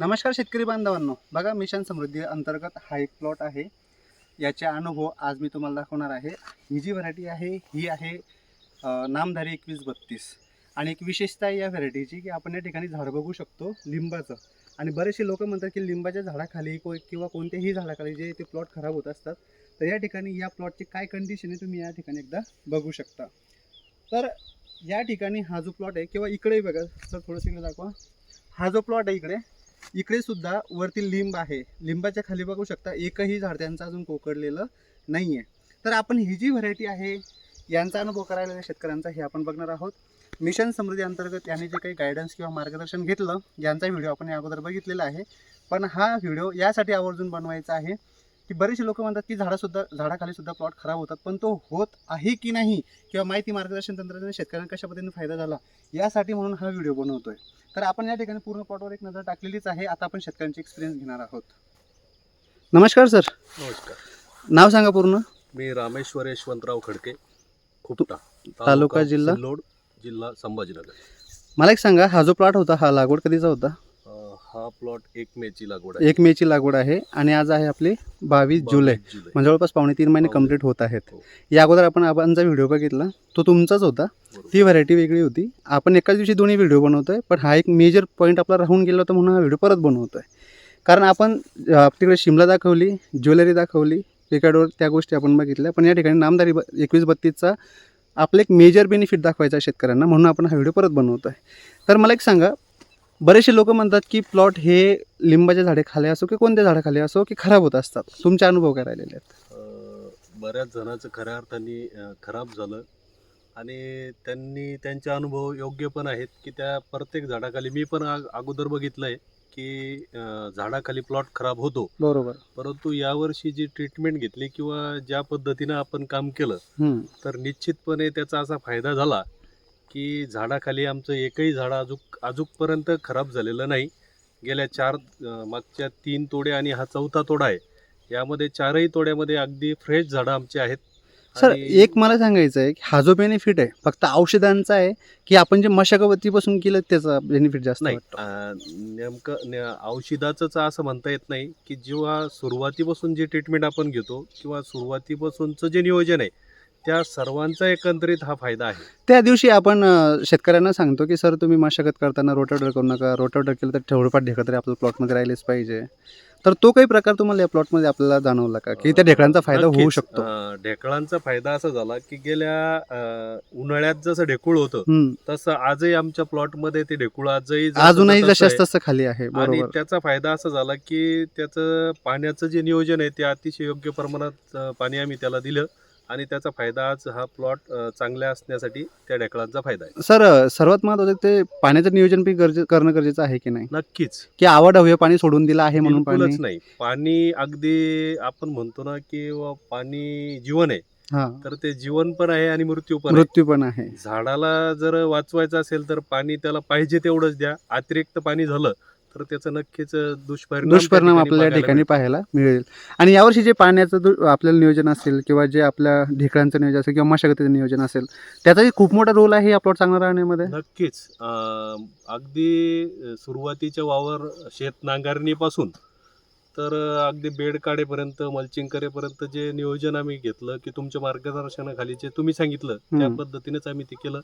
नमस्कार शेतकरी बांधवांनो. बघा मिशन समृद्धी अंतर्गत हा एक प्लॉट आहे. याचे अनुभव आज मी तुम्हाला दाखवणार आहे. ही जी व्हरायटी आहे ही आहे नामधारी एकवीस बत्तीस. आणि एक विशेषता आहे या व्हरायटीची की आपण या ठिकाणी झाड बघू शकतो लिंबाचं. आणि बरेचसे लोक म्हणतात की लिंबाच्या झाडाखाली को किंवा कोणत्याही झाडाखाली जे ते प्लॉट खराब होत असतात तर या ठिकाणी या प्लॉटची काय कंडिशन आहे तुम्ही या ठिकाणी एकदा बघू शकता. तर या ठिकाणी हा जो प्लॉट आहे किंवा इकडे बघा सर थोडंसं इकडे दाखवा. हा जो प्लॉट आहे इकडे इकडे सुद्धा वरती लिंब आहे. लिंबाच्या खाली बघू शकता एकही झाड त्यांचं अजून कोकडलेलं नाही आहे तर आपण ही जी व्हरायटी आहे यांचा अनुभव करायला शेतकऱ्यांचा हे आपण बघणार आहोत. मिशन समृद्धी अंतर्गत यांनी जे काही गायडन्स किंवा मार्गदर्शन घेतलं यांचा व्हिडिओ आपण या अगोदर बघितलेला आहे. पण हा व्हिडिओ यासाठी आवर्जून बनवायचा आहे. की बरेचसे लोक म्हणतात की झाडासुद्धा झाडाखाली सुद्धा प्लॉट खराब होतात पण तो होत आहे की नाही किंवा माहिती मार्गदर्शन तंत्रज्ञान शेतकऱ्यांना कशा पद्धतीने फायदा झाला यासाठी म्हणून हा व्हिडिओ बनवतोय. तर आपण या ठिकाणी पूर्ण प्लॉटवर एक नजर टाकलेलीच आहे. आता आपण शेतकऱ्यांची एक्सपिरियन्स घेणार आहोत. नमस्कार सर नमस्कार. नाव सांगा पूर्ण. मी रामेश्वर यशवंतराव खडके खुपटा तालुका, जिल्हा? सिल्लोड जिल्हा संभाजीनगर. मला एक सांगा हा जो प्लॉट होता हा लागवड कधीचा होता? हा प्लॉट एक मेची लागवड आहे. एक मेची लागवड आहे आणि आज आहे आपली बावीस जुलै. म्हणजे जवळपास पावणे तीन महिने. कंप्लीट होत आहेत. हो. या अगोदर आपण आपणचा व्हिडिओ बघितला. तो तुमचाच होता. बरोबर. ती व्हरायटी वेगळी होती. आपण एकाच दिवशी दोन्ही व्हिडिओ बनवतोय पण हा एक मेजर पॉईंट आपला राहून गेला होता म्हणून हा व्हिडिओ परत बनवतोय. कारण आपण अं, तिकडे शिमला दाखवली ज्वेलरी दाखवली पिकाडोर त्या गोष्टी आपण बघितल्या पण या ठिकाणी नामदारी ब एकवीस बत्तीसचा आपलं एक मेजर बेनिफिट दाखवायचा आहे शेतकऱ्यांना म्हणून आपण हा व्हिडिओ परत बनवतोय. तर मला एक सांगा बरेचसे लोक म्हणतात की प्लॉट हे लिंबाच्या झाडाखाली असो की कोणत्या झाडाखाली असो की खराब होत असतात. तुमचे अनुभव काय राहिलेले आहेत? बऱ्याच जणांचं खऱ्या अर्थाने अं, खराब झालं आणि त्यांनी त्यांचे अनुभव योग्य पण आहेत की त्या प्रत्येक झाडाखाली मी पण अग- अगोदर बघितलं आहे की अं, झाडाखाली प्लॉट खराब होतो. बरोबर. परंतु यावर्षी जी ट्रीटमेंट घेतली किंवा ज्या पद्धतीनं आपण काम केलं हम्म. तर निश्चितपणे त्याचा असा फायदा झाला की झाडाखाली आमचं एकही झाड अजूक अजूकपर्यंत खराब झालेलं नाही. गेल्या चार मागच्या तीन तोडे आणि हा चौथा तोडा आहे. यामध्ये चारही तोड्यामध्ये अगदी फ्रेश झाडं आमची आहेत. सर एक मला सांगायचं आहे की हा जो बेनिफिट आहे फक्त औषधांचा आहे की आपण जे मशागतीपासून केलं त्याचा बेनिफिट जास्त नाही नेमकं ने- औषधाचंच असं म्हणता येत नाही की जेव्हा सुरुवातीपासून जी ट्रीटमेंट आपण घेतो किंवा सुरुवातीपासूनचं जे नियोजन आहे त्या सर्वांचा एकत्रित हा फायदा आहे. त्या दिवशी आपण अं, शेतकऱ्यांना सांगतो की सर तुम्ही मशागत करताना रोटावटर करू नका. रोटावटर केलं तर थोडंफार ढेकळ तरी आपल्या प्लॉटमध्ये राहिलेच पाहिजे. तर तो काही प्रकार तुम्हाला या प्लॉटमध्ये आपल्याला जाणवला का? की त्या ढेकळांचा फायदा होऊ नक्कीच. शकतो. अं, ढेकळांचा फायदा असा झाला की गेल्या अं, उन्हाळ्यात जसं ढेकूळ होतं हम्म. तसं आजही आमच्या प्लॉटमध्ये ते ढेकूळ आजही जसं अजूनही तसं जशाच आहे. तसं खाली आहे. आणि बरोबर. त्याचा फायदा असा झाला की त्याचं पाण्याचं जे नियोजन आहे ते अतिशय योग्य प्रमाणात अं, पाणी आम्ही त्याला दिलं. आणि त्याचा फायदा आज हा प्लॉट चांगल्या असण्यासाठी त्या ढेकळांचा फायदा आहे. सर सर्वात महत्वाचं ते पाण्याचं नियोजन पण गरजे करणं गरजेचं आहे की नाही? नक्कीच. की आवड हवे पाणी सोडून दिलं आहे म्हणून बिलकुलच पाणी? नाही. पाणी अगदी आपण म्हणतो ना की व पाणी जीवन आहे. हा. तर ते जीवन पण आहे आणि मृत्यू पण आहे. मृत्यू पण आहे. झाडाला जर वाचवायचं असेल तर पाणी त्याला पाहिजे तेवढंच द्या. अतिरिक्त पाणी झालं तर त्याचं नक्कीच दुष्परिणाम दुष्परिणाम आपल्याला या ठिकाणी. पाहायला मिळेल आणि यावर्षी जे पाण्याचं आपल्याला नियोजन असेल किंवा जे आपल्या ढेकळांचं नियोजन असेल किंवा मशागतीचं नियोजन असेल त्याचाही खूप मोठा रोल आहे या प्लॉट चांगला राहण्यामध्ये नक्कीच अगदी सुरुवातीच्या वावर शेत नांगरणीपासून तर अगदी बेड काढेपर्यंत मल्चिंग करेपर्यंत जे नियोजन आम्ही घेतलं की तुमच्या मार्गदर्शनाखाली जे तुम्ही सांगितलं त्या. पद्धतीनेच आम्ही ते केलं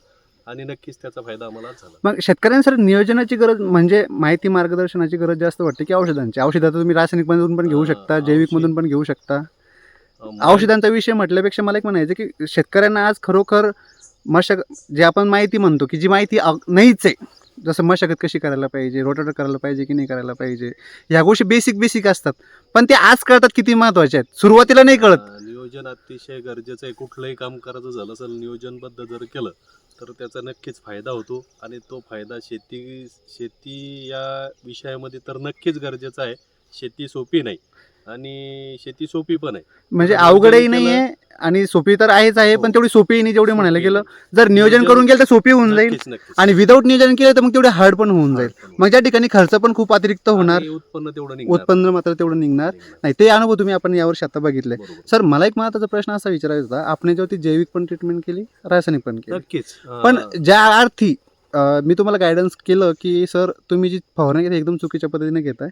आणि नक्कीच त्याचा फायदा आम्हाला झाला. मग शेतकऱ्यांसर नियोजनाची गरज म्हणजे माहिती मार्गदर्शनाची गरज जास्त वाटते की औषधांची? औषधात तुम्ही रासायनिक मधून पण घेऊ शकता जैविक मधून पण घेऊ शकता. औषधांचा विषय म्हटल्यापेक्षा मला एक म्हणायचं की शेतकऱ्यांना आज खरोखर मशाग जे आपण माहिती म्हणतो की जी माहिती नाहीच आहे. जसं मशागत कशी करायला पाहिजे रोटाटर करायला पाहिजे की नाही करायला पाहिजे ह्या गोष्टी बेसिक बेसिक असतात. पण ते आज कळतात किती महत्त्वाचे आहेत. सुरुवातीला नाही कळत. नियोजन अतिशय गरजेचं आहे. कुठलंही काम करायचं झालं असेल नियोजनबद्ध जर केलं तर त्याचा नक्कीच फायदा होतो. आणि तो फायदा शेती शेती या विषयामध्ये तर नक्कीच गरजेचा आहे. शेती सोपी नाही. आणि शेती सोपी पण आहे. म्हणजे अवघडही केलं- नाही आहे आणि सोपी तर आहेच आहे हो. पण तेवढी सोपीही नाही जेवढी म्हणायला सोपी गेलं. जर नियोजन करून गेलं तर सोपी होऊन जाईल नक्कीच नक्कीच. आणि विदाऊट नियोजन केलं तर मग तेवढे हार्ड पण होऊन जाईल. मग त्या ठिकाणी खर्च पण खूप अतिरिक्त होणार उत्पन्न तेवढं निघणार. उत्पन्न मात्र तेवढं निघणार. निघणार. नाही ते अनुभव तुम्ही आपण यावर्षी आता बघितले. बरोबर. सर मला एक महत्त्वाचा प्रश्न असा विचारायचा होता. आपण याच्यावरती जैविक पण ट्रीटमेंट केली रासायनिक पण केली. नक्कीच. अं, पण ज्या अर्थी अं, मी तुम्हाला गायडन्स केलं की सर तुम्ही जी फवारणी घेता एकदम चुकीच्या पद्धतीने घेताय.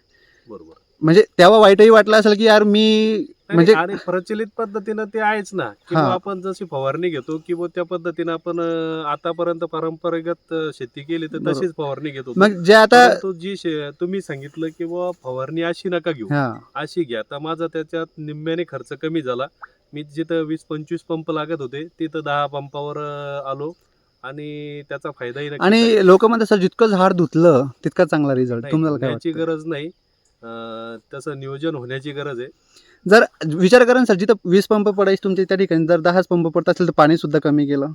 बरोबर. म्हणजे तेव्हा वाईटही वाटलं असेल की यार मी म्हणजे आणि प्रचलित पद्धतीनं ते आहेच ना की हा. आपण जशी फवारणी घेतो की बुवा त्या पद्धतीनं आपण अं, आतापर्यंत परंपरागत अं, शेती केली तर बरोबर. तशीच फवारणी घेत मग जे आता परंतु जी शे- तुम्ही सांगितलं की बुवा फवारणी अशी नका घेऊ. हा. अशी घ्या. आता माझा त्याच्यात निम्म्याने खर्च कमी झाला. मी जिथं वीस पंचवीस पंप लागत होते तिथं दहा पंपावर अं, आलो. आणि त्याचा फायदाही नक्कीच आहे. आणि लोक म्हणतात सर जितकं झाड धुतलं तितका चांगला रिझल्ट नाही, तुम्हाला काय धुण्याची वाटतं? गरज नाही. त्याचं नियोजन होण्याची गरज आहे. जर विचार करा ना सर जिथं वीस पंप पडायचे तुमच्या त्या ठिकाणी जर दहाच पंप पडत असेल तर पाणी सुद्धा कमी केलं.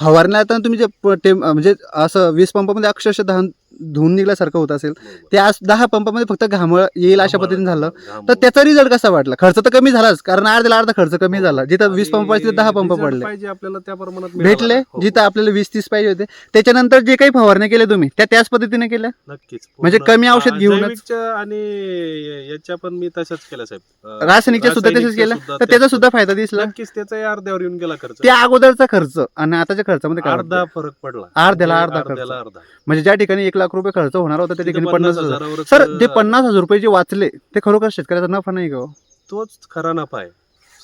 फवारण्या आता तुम्ही जे प- टेम म्हणजे असं वीस पंपामध्ये अक्षरशः दहा धुवून निघल्यासारखं होत असेल. ते आज दहा पंपामध्ये फक्त घामळ येईल अशा पद्धतीने झालं. तर त्याचा रिझल्ट कसा वाटला? खर्च तर कमी झालाच कारण अर्ध्याला अर्धा खर्च कमी झाला. जिथं वीस पंप पाहिजे दहा पंप पडले. आपल्याला त्या प्रमाणात मिळाला भेटले. हो, जिथं आपल्याला वीस तीस पाहिजे होते. त्याच्यानंतर जे काही फवारण्या केल्या तुम्ही त्या त्याच पद्धतीने केल्या? नक्कीच. म्हणजे कमी औषध जैविकच्या आणि याच्या पण मी तशाच केल्या साहेब. रासायनिकच्या सुद्धा तसेच केल्या? तर त्याचा सुद्धा फायदा दिसला? नक्कीच त्याचा अर्ध्यावर येऊन गेला खर्च. त्या अगोदरचा खर्च आणि आताच्या खर्चामध्ये अर्धा? फरक पडला. अर्ध्याला म्हणजे अर्धा खर्च. अर्ध्याला अर्धा. म्हणजे ज्या ठिकाणी एक लाख रुपये खर्च होणार होता त्या ठिकाणी पन्नास हजार. सर ते पन्नास हजार रुपये जे वाचले ते खरोखर शेतकऱ्याचा नफा नाही का हो? तोच खरा नफा आहे.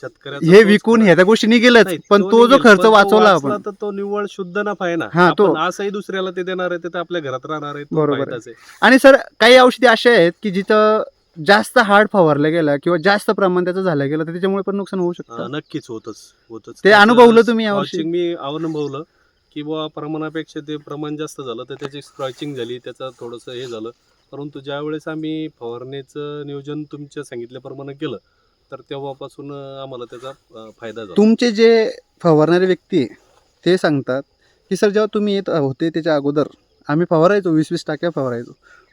शेतकऱ्याचा हे विकून. ह्या त्या गोष्टी निघेलच पण तो जो खर्च वाचवला आपण. तर तो निव्वळ शुद्ध नफा आहे ना. हा, तो. असंही दुसऱ्याला ते देणार आहे ते आपल्या घरात राहणार आहे बरोबर. आणि सर काही औषधी अशा आहेत की जिथं जास्त हार्ड फवारल्या गेल्या किंवा जास्त प्रमाण त्याचं झालं गेलं तर त्याच्यामुळे पण नुकसान होऊ शकतं? नक्कीच होतच होतच. ते अनुभवलं तुम्ही मी अनुभवलं की बुवा प्रमाणापेक्षा ते प्रमाण जास्त झालं तर त्याची स्क्रॉचिंग झाली त्याचं थोडंसं हे झालं. परंतु ज्या वेळेस आम्ही फवारणीचं नियोजन तुमच्या सांगितल्याप्रमाणे केलं तर तेव्हापासून आम्हाला त्याचा फायदा झाला. तुमचे जे फवारणारे व्यक्ती ते सांगतात की सर जेव्हा तुम्ही येत होते त्याच्या अगोदर आम्ही फवारायचो वीस वीस टाक्या फवारायचो.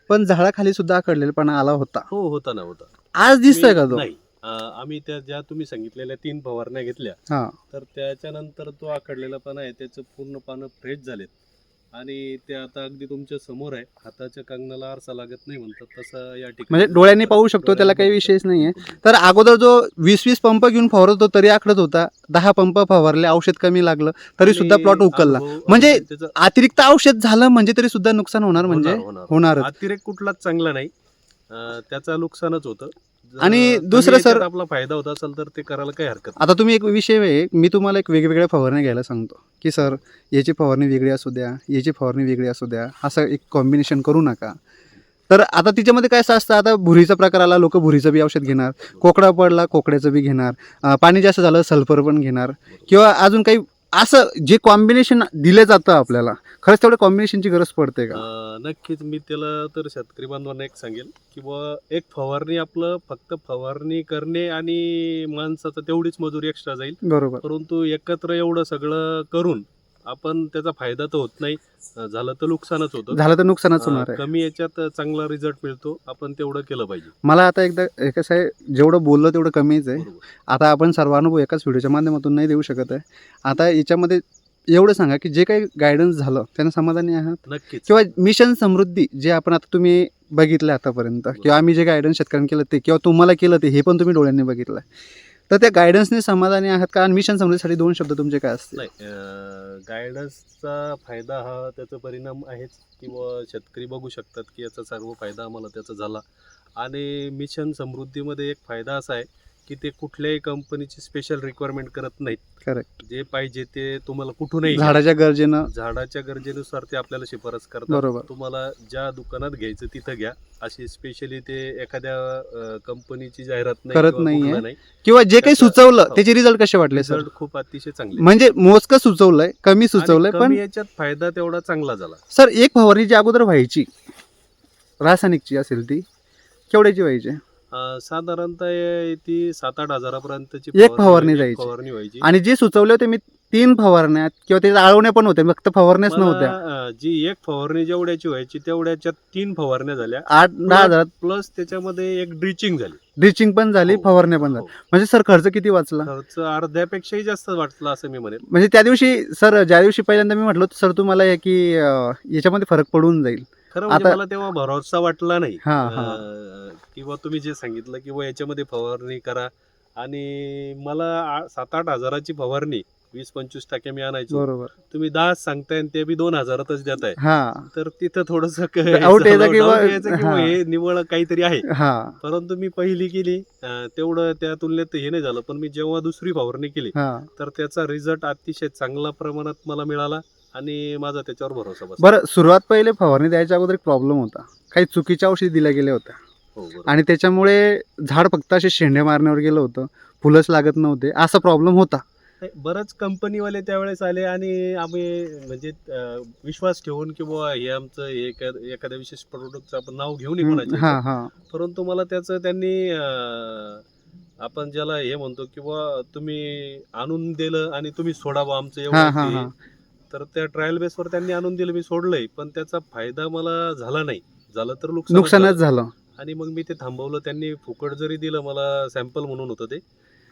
पण झाडाखाली सुद्धा आकडलेलपणा आला होता. हो होता ना होता. आज दिसतोय का तो? नाही. आम्ही त्या ज्या तुम्ही सांगितलेल्या तीन फवारण्या घेतल्या तर त्याच्यानंतर तो आकडलेला पान आहे त्याचं पूर्ण पानं फ्रेश झालेत आणि ते आता अगदी तुमच्यासमोर आहे हाताच्या कंगनाला आरसा लागत नाही म्हणतात तसं या ठिकाणी म्हणजे डोळ्यांनी पाहू शकतो, त्याला काही पाहू नाहीये. शकतो. तर अगोदर जो वीस वीस पंप घेऊन फवारत होतो तरी आकडत होता दहा पंप फवारले औषध कमी लागलं तरी सुद्धा प्लॉट उकलला म्हणजे अतिरिक्त औषध झालं म्हणजे तरी सुद्धा नुकसान होणार म्हणजे होणार, होणार. होणारच अतिरेक कुठलाच चांगला नाही त्याचा नुकसानच होतं आणि दुसरं सर- आपला फायदा होत असेल तर ते करायला काही हरकत. आता तुम्ही एक विषय आहे मी तुम्हाला एक वेगवेगळ्या फवारण्या घ्यायला सांगतो की सर याची फवारणी वेगळी असू द्या याची फवारणी वेगळी असू द्या असं एक कॉम्बिनेशन करू नका तर आता तिच्यामध्ये काय असं असतं आता भुरीचा प्रकार आला लोक भुरीचं बी औषध घेणार कोकडा पडला कोकड्याचं बी घेणार पाणी जास्त झालं सल्फर पण घेणार किंवा अजून काही असं जे कॉम्बिनेशन दिलं जातं आपल्याला खरंच तेवढं कॉम्बिनेशनची गरज पडते का? अं, नक्कीच मी त्याला तर शेतकरी बांधवांना एक सांगेल की बुवा एक फवारणी आपलं फक्त फवारणी करणे आणि माणसाचं तेवढीच मजुरी एक्स्ट्रा जाईल. बरोबर. परंतु एकत्र एवढं सगळं करून आपण त्याचा फायदा तर होत नाही. झालं तर नुकसानच होतं. झालं तर नुकसानच होणार आहे. कमी याच्यात चांगला रिझल्ट मिळतो. आपण तेवढं केलं पाहिजे. मला आता एकदा हे कसं आहे जेवढं बोललं तेवढं कमीच आहे. आता आपण सर्व अनुभव एकाच व्हिडिओच्या माध्यमातून नाही देऊ शकत आहे. आता याच्यामध्ये एवढं सांगा की जे काही गायडन्स झालं त्यांना समाधानी आहात? नक्कीच. किंवा मिशन समृद्धी जे आपण आता तुम्ही बघितलं आतापर्यंत किंवा आम्ही जे गायडन्स शेतकऱ्यांना केलं ते किंवा तुम्हाला केलं ते हे पण तुम्ही डोळ्यांनी बघितलं तर त्या गायडन्सने समाधानी आहात कारण मिशन समृद्धीसाठी दोन शब्द तुमचे काय असतील? नाही गायडन्सचा फायदा हा त्याचा परिणाम आहेच किंवा शेतकरी बघू शकतात की याचा सर्व फायदा आम्हाला त्याचा झाला. आणि मिशन समृद्धीमध्ये एक फायदा असा आहे की ते कुठल्याही कंपनीची स्पेशल रिक्वायरमेंट करत नाहीत. करेक्ट जे पाहिजे ते तुम्हाला कुठूनही घ्या. झाडाच्या गरजेनं झाडाच्या गरजेनुसार ते आपल्याला शिफारस करतात. बरोबर. तुम्हाला ज्या दुकानात घ्यायचं तिथं घ्या. अशी स्पेशली ते एखाद्या कंपनीची जाहिरात नाही करत किंवा नाहीये. कुठलं नाही. किंवा जे काही त्याचं- सुचवलं हो. त्याचे रिझल्ट कसे वाटले सर रिझल्ट खूप अतिशय चांगले. म्हणजे मोजकं सुचवलंय कमी सुचवलंय आणि पण कमी याच्यात फायदा तेवढा चांगला झाला. सर एक फवारणी जी अगोदर व्हायची. रासायनिकची असेल ती. केवढ्याची व्हायची? साधारणतः ती सात आठ हजारापर्यंतची एक फवारणी जायची. फवारणी व्हायची. आणि जे सुचवले होते मी तीन फवारण्यात किंवा त्याच्या आळवण्या पण होत्या फक्त फवारण्याच नव्हत्या. जी एक फवारणी जेवढ्याची व्हायची तेवढ्याच्या तीन फवारण्या झाल्या. आठ दहा हजारात प्लस त्याच्यामध्ये एक ड्रिचिंग झाली. ड्रिचिंग पण झाली हो, फवारण्या पण हो. म्हणजे सर खर्च किती वाचला? खर्च अर्ध्यापेक्षाही जास्त वाटला असं मी म्हणेन. म्हणजे त्या दिवशी सर ज्या दिवशी पहिल्यांदा मी म्हटलं सर तुम्हाला की याच्यामध्ये फरक पडून जाईल. खरं म्हणजे आता- मला तेव्हा भरोसा वाटला नाही. हा, हा. अं, किंवा तुम्ही जे सांगितलं की बुवा याच्यामध्ये फवारणी करा. आणि मला आ- सात आठ हजाराची फवारणी वीस पंचवीस टक्के मी आणायचो. बरोबर. तुम्ही दहा सांगताय आणि ते बी दोन हजारातच देताय हा. तर तिथं थोडस Out यायचं किंवा- हा. हे निवळ काहीतरी आहे. हा. परंतु मी पहिली केली. अं, तेवढं त्या तुलनेत हे नाही झालं. पण मी जेव्हा दुसरी फवारणी केली हा. तर त्याचा रिझल्ट अतिशय चांगल्या प्रमाणात मला मिळाला. आणि माझा त्याच्यावर भरोसा बसला. बरं सुरुवात पहिले फवारणी द्यायच्या अगोदर एक प्रॉब्लेम होता. काही चुकीच्या औषधी दिल्या गेल्या होत्या. हो, बरोबर. आणि त्याच्यामुळे झाड फक्त असे शेंडे मारण्यावर गेलं होतं. फुलंच लागत नव्हते. असा प्रॉब्लेम होता. नाही, बरंच कंपनीवाले त्यावेळेस आले आणि आम्ही म्हणजे अं, विश्वास ठेवून की बुवा हे आमचं हे एका- एखाद्या विशेष प्रोडक्टचं आपण नाव घेऊन हा परंतु मला त्याचं त्यांनी अं, आपण ज्याला हे म्हणतो की बुवा तुम्ही आणून दिलं आणि तुम्ही सोडा बुवा आमचं हा एवढं हा. तर त्या ट्रायल बेसवर त्यांनी आणून दिलं मी सोडलंय पण त्याचा फायदा मला झाला नाही. झालं तर नुकसान नुकसानच झालं. आणि मग मी ते थांबवलं त्यांनी फुकट जरी दिलं मला सॅम्पल म्हणून होतं ते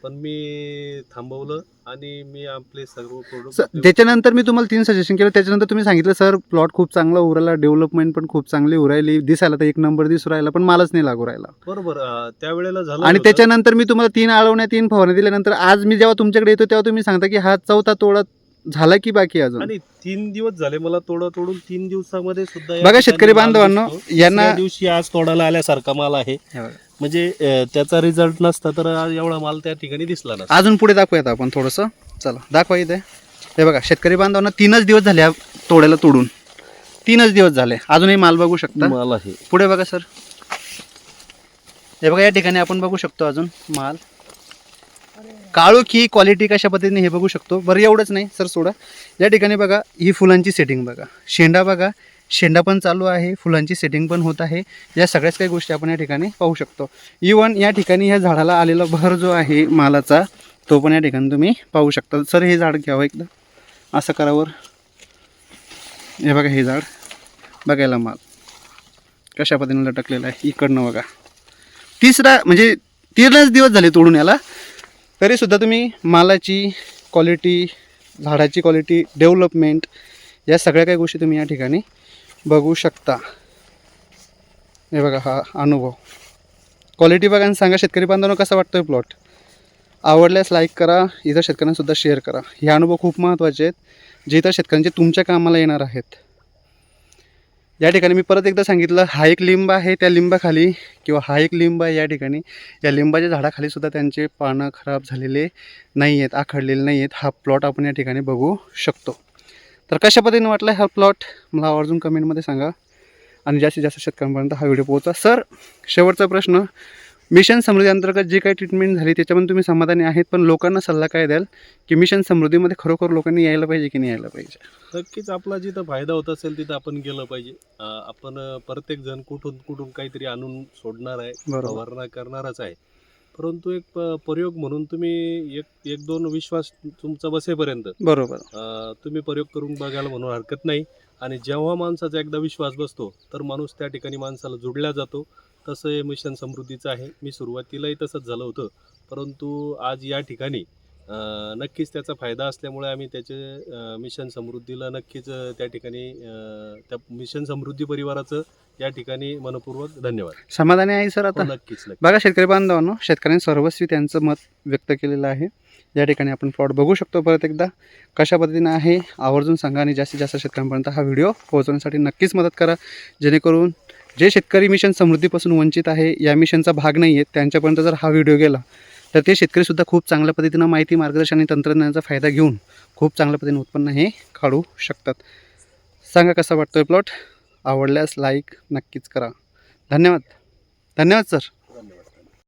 पण मी थांबवलं आणि मी आपले सर्व प्रोडक्ट त्याच्यानंतर मी तुम्हाला तीन सजेशन केलं. त्याच्यानंतर तुम्ही सांगितलं सर प्लॉट खूप चांगला उरायला डेव्हलपमेंट पण खूप चांगली उरायली. दिसायला तर एक नंबर दिसू राहिला पण मालच नाही लागू राहिला. बरोबर त्यावेळेला झालं आणि. त्याच्यानंतर मी तुम्हाला तीन आळवण्या तीन फवारण्या दिल्यानंतर आज मी जेव्हा तुमच्याकडे येतो तेव्हा तुम्ही सांगता की हा चौथा तोडा झाला की बाकी अजून? आणि तीन दिवस झाले मला तोडा तोडून तीन दिवसामध्ये सुद्धा या बघा ठिकाणी शेतकरी माल बांधवांनो दिसतो. यांना दिवशी आज तोडायला आल्यासारखा माल आहे. म्हणजे अं, त्याचा रिझल्ट नसता तर आज एवढा माल त्या ठिकाणी दिसला नसता. अजून पुढे दाखवूयात आपण थोडंसं. चला दाखवा इथे. हे बघा शेतकरी बांधवांना तीनच दिवस झाले तोड्याला तोडून. तीनच दिवस झाले. अजूनही माल बघू शकता. माल आहे. पुढे बघा सर. हे बघा या ठिकाणी आपण बघू शकतो अजून माल. काळोख ही क्वालिटी कशा पद्धतीने हे बघू शकतो. बरं एवढंच नाही सर सोडा. या ठिकाणी बघा ही फुलांची सेटिंग बघा. शेंडा बघा. शेंडा पण चालू आहे फुलांची सेटिंग पण होत आहे. या सगळ्याच काही गोष्टी आपण या ठिकाणी पाहू शकतो. E इवन या ठिकाणी ह्या झाडाला आलेला भर जो आहे मालाचा तो पण या ठिकाणी तुम्ही पाहू शकता. सर हे झाड घ्यावं एकदा असं करावर. हे बघा हे झाड. बघायला माल. कशा पद्धतीने लटकलेला आहे. इकडनं बघा. तिसरा म्हणजे तीनच दिवस झाले तोडून याला. तरीसुद्धा तुम्ही मालाची क्वालिटी झाडाची क्वालिटी डेव्हलपमेंट या सगळ्या काही गोष्टी तुम्ही या ठिकाणी बघू शकता. हे बघा हा अनुभव. क्वालिटी बघा आणि सांगा शेतकरी बांधवांना कसा वाटतोय प्लॉट आवडल्यास लाईक करा इतर शेतकऱ्यांनासुद्धा शेअर करा. हे अनुभव खूप महत्त्वाचे आहेत जे इतर शेतकऱ्यांचे तुमच्या कामाला येणार आहेत. या ठिकाणी मी परत एकदा सांगितलं हा एक लिंब आहे त्या लिंबाखाली किंवा हा एक लिंब आहे या ठिकाणी. या लिंबाच्या झाडाखाली सुद्धा त्यांचे पानं खराब झालेले नाही आहेत आखडलेले नाही आहेत हा प्लॉट आपण या ठिकाणी बघू शकतो. तर कशा पद्धतीने वाटला हा प्लॉट मला आवर्जून कमेंटमध्ये सांगा. आणि जास्तीत जास्त शेतकऱ्यांपर्यंत हा व्हिडिओ पोहोचा. सर शेवटचा प्रश्न. मिशन समृद्धी अंतर्गत जी काही ट्रीटमेंट झाली त्याच्यामध्ये तुम्ही समाधानी आहेत पण लोकांना सल्ला काय द्याल? की मिशन समृद्धीमध्ये खरोखर लोकांनी यायला पाहिजे की नाही यायला पाहिजे? नक्कीच आपला जिथं फायदा होत असेल तिथं आपण गेलं पाहिजे. आपण प्रत्येक जण कुठून कुठून काहीतरी आणून सोडणार आहे फवारणा करणारच आहे. परंतु एक प्रयोग म्हणून तुम्ही एक एक दोन विश्वास तुमचा बसेपर्यंत. बरोबर. तुम्ही प्रयोग करून बघायला म्हणून हरकत नाही. आणि जेव्हा माणसाचा एकदा विश्वास बसतो तर माणूस त्या ठिकाणी माणसाला जुडला जातो. तसं हे मिशन समृद्धीचं आहे. मी सुरुवातीलाही तसंच झालं होतं. परंतु आज या ठिकाणी नक्कीच त्याचा फायदा असल्यामुळे आम्ही त्याचे मिशन समृद्धीला नक्कीच त्या ठिकाणी त्या मिशन समृद्धी परिवाराचं या ठिकाणी मनपूर्वक धन्यवाद. समाधानी आहे सर हो, आता नक्कीच नक्कीच. बघा शेतकरी बांधवांनो शेतकऱ्यांनी सर्वस्वी त्यांचं मत व्यक्त केलेलं आहे. या ठिकाणी आपण प्लॉट बघू शकतो परत एकदा कशा पद्धतीने आहे आवर्जून सांगा आणि जास्तीत जास्त शेतकऱ्यांपर्यंत हा व्हिडिओ पोहोचवण्यासाठी नक्कीच मदत करा. जेणेकरून जे शेतकरी मिशन समृद्धीपासून वंचित आहे या मिशनचा भाग नाही आहेत त्यांच्यापर्यंत जर हा व्हिडिओ गेला तर ते शेतकरीसुद्धा खूप चांगल्या पद्धतीनं माहिती मार्गदर्शन आणि तंत्रज्ञानाचा फायदा घेऊन खूप चांगल्या पद्धतीने उत्पन्न हे काढू शकतात. सांगा कसा वाटतोय प्लॉट आवडल्यास लाईक नक्कीच करा. धन्यवाद. धन्यवाद सर